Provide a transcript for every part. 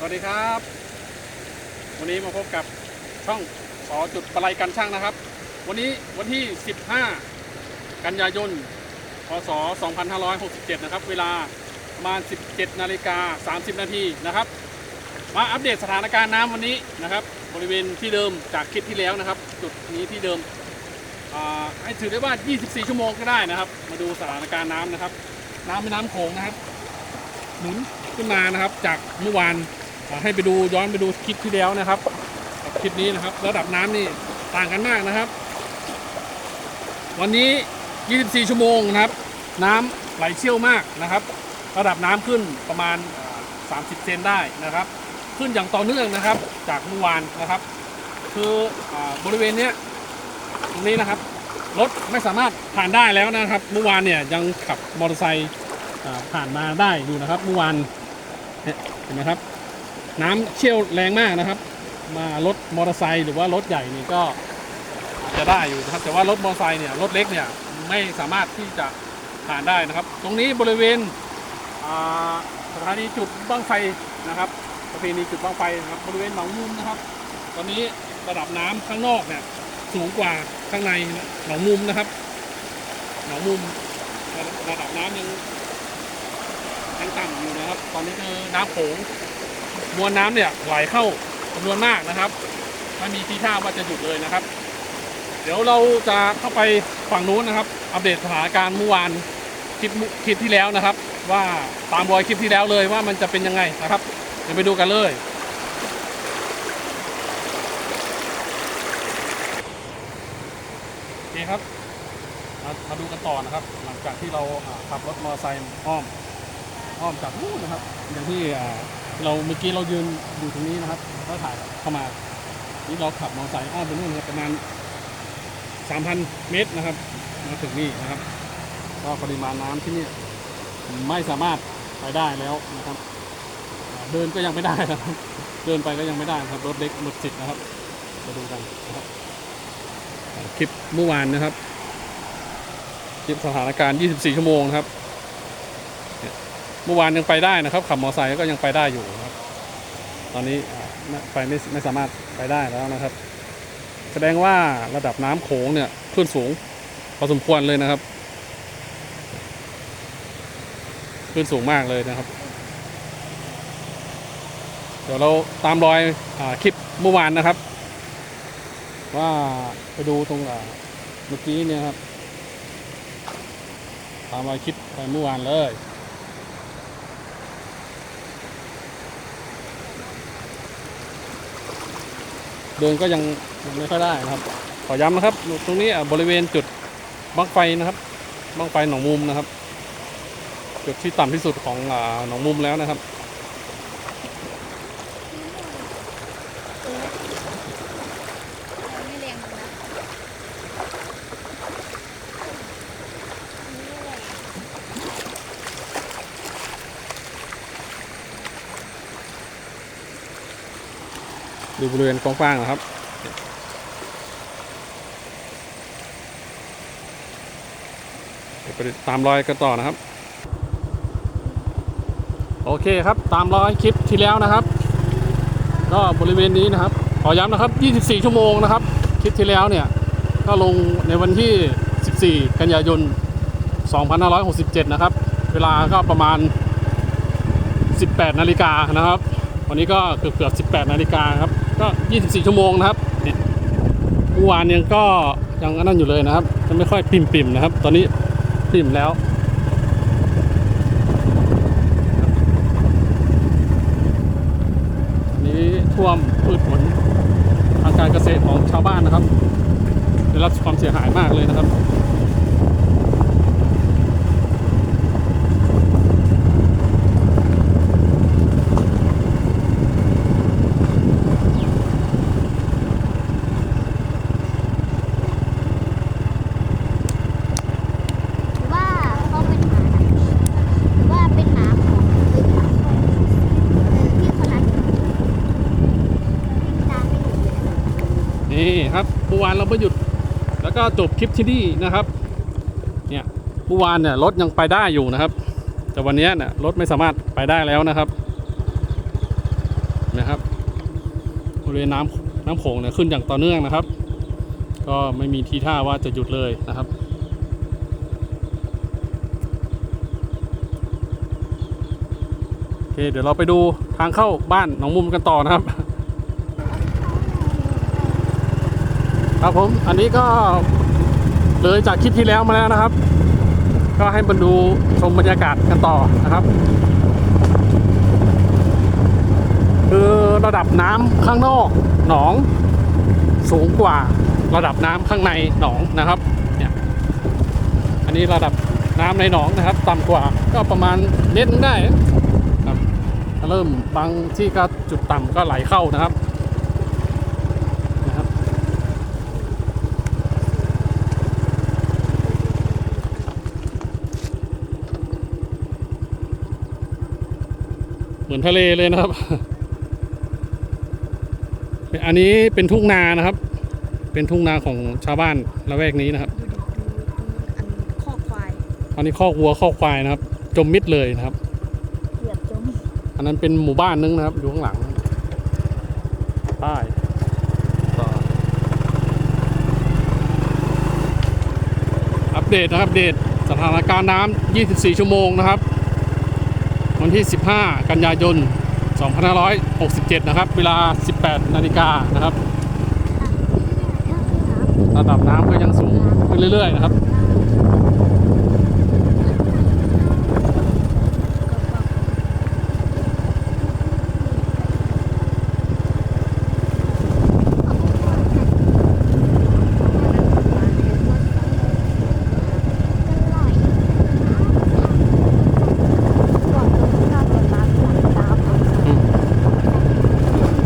สวัสดีครับ วันนี้มาพบกับช่องสอจุดปลายกันช่างนะครับ วันนี้วันที่ 15 กันยายน พศ 2567 นะครับ เวลาประมาณ 17 นาฬิกา 30 นาทีนะครับ มาอัปเดตสถานการณ์น้ำวันนี้นะครับ บริเวณที่เดิมจากคลิปที่แล้วนะครับ จุดนี้ที่เดิมอ่าให้ถือได้ว่า 24 ชั่วโมงก็ได้นะครับ มาดูสถานการณ์น้ำนะครับ น้ำแม่น้ำโขงนะครับ หนุนขึ้นมานะครับ จากเมื่อวาน ให้ไปดูย้อนไปดูคลิปที่แล้วนะครับกับคลิปนี้นะครับ ระดับน้ำนี่ต่างกันมากนะครับ วันนี้ 24 ชั่วโมงนะครับ น้ำไหลเชี่ยวมากนะครับ ระดับน้ำขึ้นประมาณ 30 เซนได้นะครับ ขึ้นอย่างต่อเนื่องนะครับ จากเมื่อวานนะครับ คืออบริเวณนี้ตรงนี้นะครับรถไม่สามารถผ่านได้แล้วนะครับ เมื่อวานเนี่ยยังขับมอเตอร์ไซค์ผ่านมาได้อยู่นะครับ เมื่อวานเห็นไหมครับ น้ำเชี่ยวแรงมากนะครับ มารถมอเตอร์ไซค์หรือว่ารถใหญ่นี่ก็จะได้อยู่นะครับ แต่ว่ารถมอเตอร์ไซค์เนี่ยรถเล็กเนี่ยไม่สามารถที่จะผ่านได้นะครับ ตรงนี้บริเวณสถานีจุดบ้างไฟนะครับประเพณีจุดบ้างไฟนะครับบริเวณหนองมุมนะครับ ตอนนี้ระดับน้ำข้างนอกเนี่ยสูงกว่าข้างในหนองมุมนะครับ หนองมุมระดับน้ำยังยังต่ำอยู่นะครับ ตอนนี้คือน้ำโขง มวลน้ำเนี่ยไหลเข้าจำนวนมากนะครับไม่มีทีท่าว่าจะหยุดเลยนะครับ เดี๋ยวเราจะเข้าไปฝั่งนู้นนะครับ อัปเดตสถานการณ์เมื่อวานคลิปคลิปที่แล้วนะครับ ว่าตามรอยคลิปที่แล้วเลยว่ามันจะเป็นยังไงนะครับ เดี๋ยวไปดูกันเลยโอเคครับมามาดูกันต่อนะครับ หลังจากที่เราขับรถมอเตอร์ไซค์อ้อมอ้อมจากนู้นนะครับ อย่างที่ เราเมื่อกี้เรายืนอยู่ตรงนี้นะครับแล้วถ่ายเข้ามา นี่เราขับมอเตอร์ไซค์อ้อมไปนู่นครับประมาณ 3,000 เมตรนะครับ มาถึงนี่นะครับ ก็ปริมาณน้ำที่นี่ไม่สามารถไปได้แล้วนะครับ เดินก็ยังไม่ได้นะครับ เดินไปก็ยังไม่ได้นะครับรถเล็กรถสิทธิ์นะครับมาดูกันนะครับคลิปเมื่อวานนะครับ คลิปสถานการณ์ 24 ชั่วโมงนะครับ เมื่อวานยังไปได้นะครับ ขับมอเตอร์ไซค์ก็ยังไปได้อยู่ครับ ตอนนี้ไม่ไปไม่ไม่สามารถไปได้แล้วนะครับ แสดงว่าระดับน้ำโขงเนี่ยขึ้นสูงพอสมควรเลยนะครับ ขึ้นสูงมากเลยนะครับ เดี๋ยวเราตามรอยอคลิปเมื่อวานนะครับ ว่าไปดูตรงเมื่อกี้เนี่ยครับตามรอยคลิปไปเมื่อวานเลย เดินก็ยังยังไม่ค่อยได้นะครับ ขอย้ำนะครับ ตรงนี้บริเวณจุดบังไฟนะครับบังไฟหนองมุมนะครับ จุดที่ต่ำที่สุดของหนองมุมแล้วนะครับ ไม่แรงนะ ดูบริเวณกว้างๆนะครับ เดี๋ยวไปตามรอยกันต่อนะครับ โอเคครับตามรอยคลิปที่แล้วนะครับ ก็บริเวณนี้นะครับ ขอย้ำนะครับ 24 ชั่วโมงนะครับ คลิปที่แล้วเนี่ย ก็ลงในวันที่ 14 กันยายน 2567 นะครับ เวลาก็ประมาณ 18 นาฬิกานะครับวันนี้ก็เกือบเกือบ 18 นาฬิกาครับ ก็ 24 ชั่วโมงนะครับเนี่ยเมื่อวานยังก็ยังนั่นอยู่เลยนะครับยังไม่ค่อยปิ่มปิ่มๆนะครับ ตอนนี้ปิ่มแล้วนนี้ท่วมพืชผลทางการเกษตรของชาวบ้านนะครับได้รับความเสียหายมากเลยนะครับ หรือว่าเขาเป็นหมาหรือว่าเป็นหมาของหรือหมาของเออที่คนนั้นตามไม่อยู่เลยนะ นี่ครับเมื่อวานเราไม่หยุด แล้วก็จบคลิปที่นี่นะครับ เนี่ยเมื่อวานเนี่ยรถยังไปได้อยู่นะครับ แต่วันนี้เนี่ยรถไม่สามารถไปได้แล้วนะครับนะครับบริเวณน้ำน้ำโขงเนี่ยขึ้นอย่างต่อเนื่องนะครับ ก็ไม่มีทีท่าว่าจะหยุดเลยนะครับโอเคเดี๋ยวเราไปดูทางเข้าบ้านหนองมุมกันต่อนะครับ ครับผม อันนี้ก็เลยจากคลิปที่แล้วมาแล้วนะครับ ก็ให้มาดูชมบรรยากาศกันต่อนะครับ คือระดับน้ำข้างนอกหนอง สูงกว่าระดับน้ำข้างในหนองนะครับเนี่ยอันนี้ระดับน้ำในหนองนะครับ ต่ำกว่าก็ประมาณเมตรนึงได้ครับเริ่มบางที่ก็จุดต่ำก็ไหลเข้านะครับ เหมือนทะเลเลยนะครับ อันนี้เป็นทุ่งนานะครับ เป็นทุ่งนาของชาวบ้านละแวกนี้นะครับดูดิดูดูอันข้อควายอันนี้คอกวัวคอกควายนะครับ จมมิดเลยนะครับเกือบจมอันนั้นเป็นหมู่บ้านนึงนะครับอยู่ข้างหลังใต้ต่ออัปเดตนะครับอัปเดตสถานการณ์น้ำ24 ชั่วโมงนะครับ วันที่ 15 กันยายน 2567 นะครับ เวลา 18 นาฬิกานะครับ ระดับน้ำก็ยังสูงขึ้นเรื่อย ๆ นะครับ อืม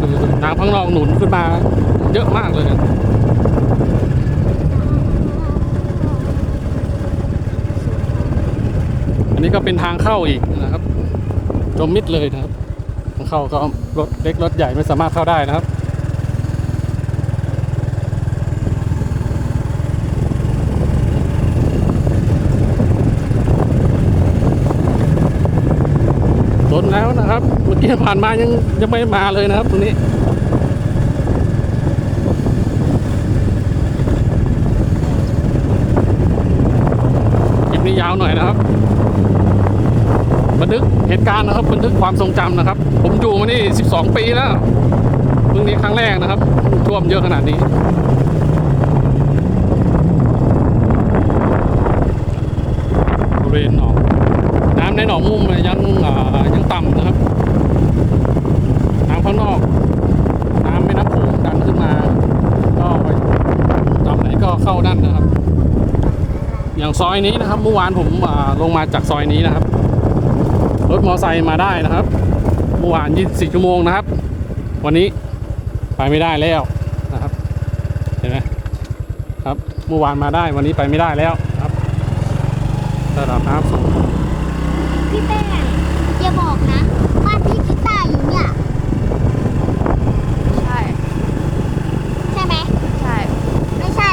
คือ น้ำข้างหนุนขึ้นมาเยอะมากเลยอะอันนี้ก็เป็นทางเข้าอีกนะครับจมมิดเลยนะครับทางเข้าก็รถเล็กรถใหญ่ไม่สามารถเข้าได้นะครับล้นแล้วนะครับ เมื่อกี้ผ่านมายังยังไม่มาเลยนะครับตรงนี้ คลิปนี้ยาวหน่อยนะครับ บันทึกเหตุการณ์นะครับ บันทึกความทรงจำนะครับ ผมอยู่มานี่ 12 ปีแล้วเพิ่งนี้ครั้งแรกนะครับท่วมเยอะขนาดนี้บริเวณหนองน้ำในหนองมุมเนี่ยยังยังต่ำนะครับน้ำข้างนอกน้ำไม่น้ำโขงดันขึ้นมาก็ไปตามไหนก็เข้านั่นนะครับ อย่างซอยนี้นะครับเมื่อวานผมลงมาจากซอยนี้นะครับ รถมอไซค์มาได้นะครับเมื่อวาน24ชั่วโมงนะครับ วันนี้ไปไม่ได้แล้วนะครับ เห็นไหมครับเมื่อวานมาได้วันนี้ไปไม่ได้แล้วครับระดับน้ำสูงพี่แป้งอย่าบอกนะบ้านพี่กีตาร์อยู่เนี่ย ใช่ ใช่ไหม ใช่ ไม่ใช่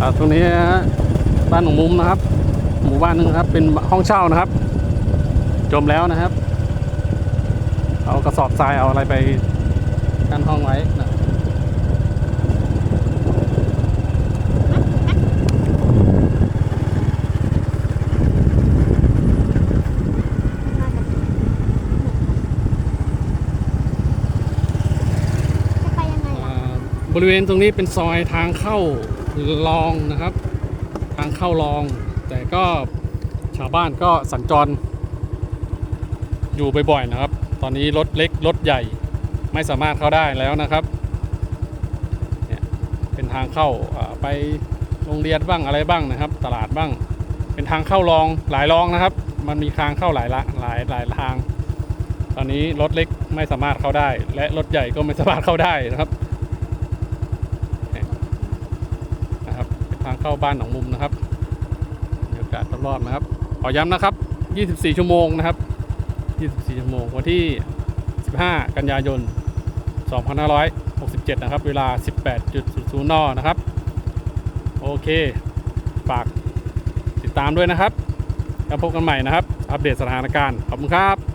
อ่าตรงนี้นะฮะ บ้านหนองมุมนะครับ หมู่บ้านหนึงครับ เป็นห้องเช่านะครับ จมแล้วนะครับ เอากระสอบทรายเอาอะไรไปกั้นห้องไว้นะจะไปยังไงล่ะอ่าบริเวณตรงนี้เป็นซอยทางเข้าลองนะครับ ทางเข้าลอง แต่ก็ชาวบ้านก็สัญจร อยู่บ่อยๆนะครับ ตอนนี้รถเล็กรถใหญ่ไม่สามารถเข้าได้แล้วนะครับเนี่ยเป็นทางเข้าไปโรงเรียนบ้างอะไรบ้างนะครับ ตลาดบ้าง เป็นทางเข้าลองหลายลองนะครับ มันมีทางเข้าหลายละหลายหลายทาง ตอนนี้รถเล็กไม่สามารถเข้าได้ และรถใหญ่ก็ไม่สามารถเข้าได้นะครับเนี่ยนะครับ เข้าบ้านหนองมุมนะครับบรรยากาศรอบๆนะครับ ขอย้ำนะครับ 24 ชั่วโมงนะครับ 24 ชั่วโมงวันที่ 15 กันยายน 2567 นะครับ เวลา 18.00นนะครับ โอเค ฝากติดตามด้วยนะครับ แล้วพบกันใหม่นะครับ อัปเดตสถานการณ์ ขอบคุณครับ